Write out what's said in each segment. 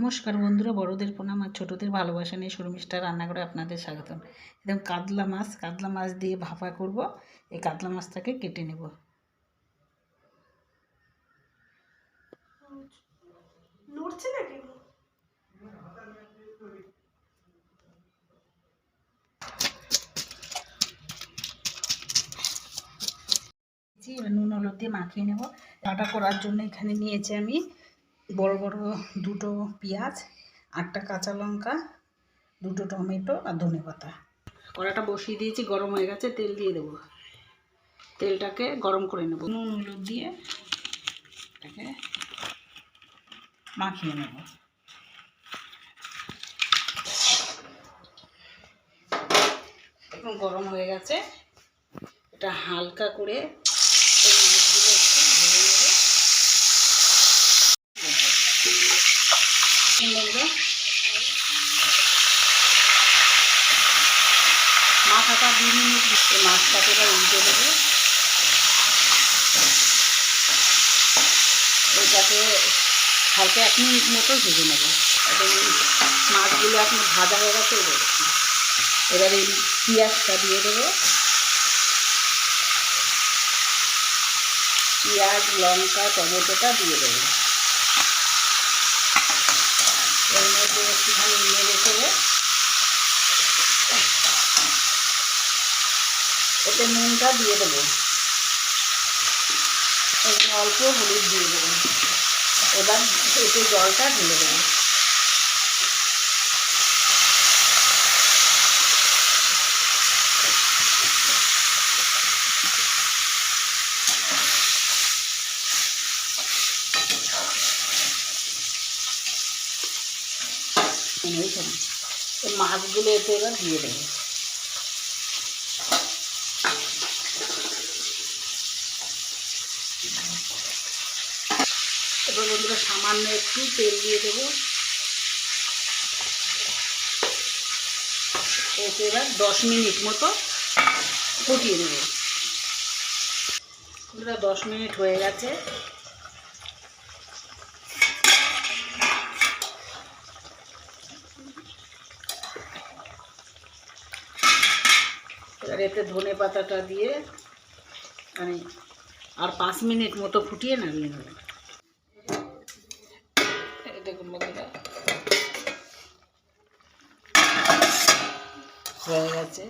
নমস্কার বন্ধুরা বড়দের প্রণাম আর ছোটদের ভালোবাসা নিয়ে শর্মিষ্ঠা রান্না করে আপনাদের স্বাগতম। একদম কাতলা মাছ কাতলা মাছ দিয়ে ভাপা করব। এই কাতলা মাছটাকে কেটে নেব। নড়ছে নুন হলুদ দিয়ে মাখিয়ে নেব। ডাটা করার জন্য এখানে নিয়েছি আমি বড় বড় দুটো পেঁয়াজ, আটটা কাঁচা লঙ্কা, দুটো টমেটো আর ধনে পাতা। কড়াটা বসিয়ে দিয়েছি, গরম হয়ে গেছে, তেল দিয়ে দেবো। তেলটাকে গরম করে নেব। নুন, হলুদ দিয়ে এটাকে মাখিয়ে নেব। গরম হয়ে গেছে। এটা হালকা করে এই মাছগুলো একটু ভেজে নেব বন্ধুরা, মাথাটা দুই মিনিট এই মাছটাকে এবার উল্টে দেবো। এটাকে হালকা এক মিনিট মতো ভেজে নেব। মাছগুলো এখন ভাজা হয়ে গেছে, এবার এই পেঁয়াজটা দিয়ে দেবো। পেঁয়াজ, লঙ্কা, টমেটোটা দিয়ে দেবো। এর মধ্যে একটুখানি নেড়ে ফেলে এতে নুনটা দিয়ে দেবো। অল্প হলুদ দিয়ে দেবো। এবার এতে জলটা ঢেলে দেবো। মাছগুলো এতে এবার দিয়ে দেবো। এবার বন্ধুরা সামান্য একটু তেল দিয়ে দেবো। এতে এবার দশ মিনিট মতো ফুটিয়ে দেবো বন্ধুরা, দশ মিনিট হয়ে গেছে। এবার এতে ধনে পাতাটা দিয়ে আমি আর পাঁচ মিনিট মতো ফুটিয়ে নামিয়ে নেব। হয়ে গেছে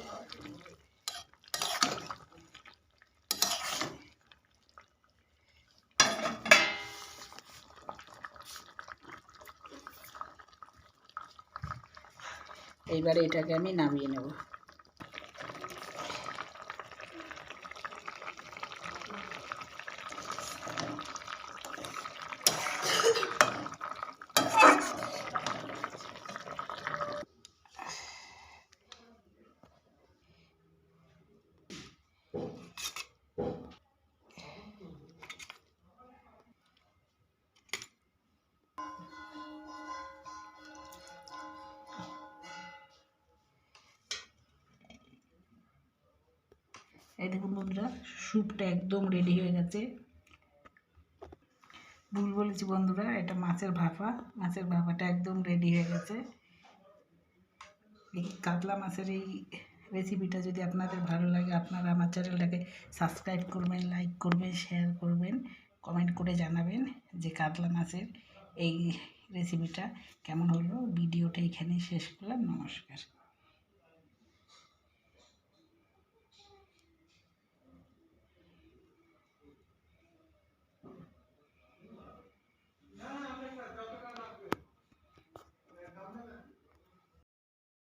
এইবারে এটাকে আমি নামিয়ে নেব এই দেখুন বন্ধুরা, স্যুপটা একদম রেডি হয়ে গেছে। ভুল বলেছি বন্ধুরা, এটা মাছের ভাপা। মাছের ভাপাটা একদম রেডি হয়ে গেছে। এই কাতলা মাছের এই রেসিপিটা যদি আপনাদের ভালো লাগে, আপনারা আমার চ্যানেলটাকে সাবস্ক্রাইব করবেন লাইক করবেন শেয়ার করবেন কমেন্ট করে জানাবেন যে কাতলা মাছের এই রেসিপিটা কেমন হলো। ভিডিওটা এখানেই শেষ করলাম। নমস্কার।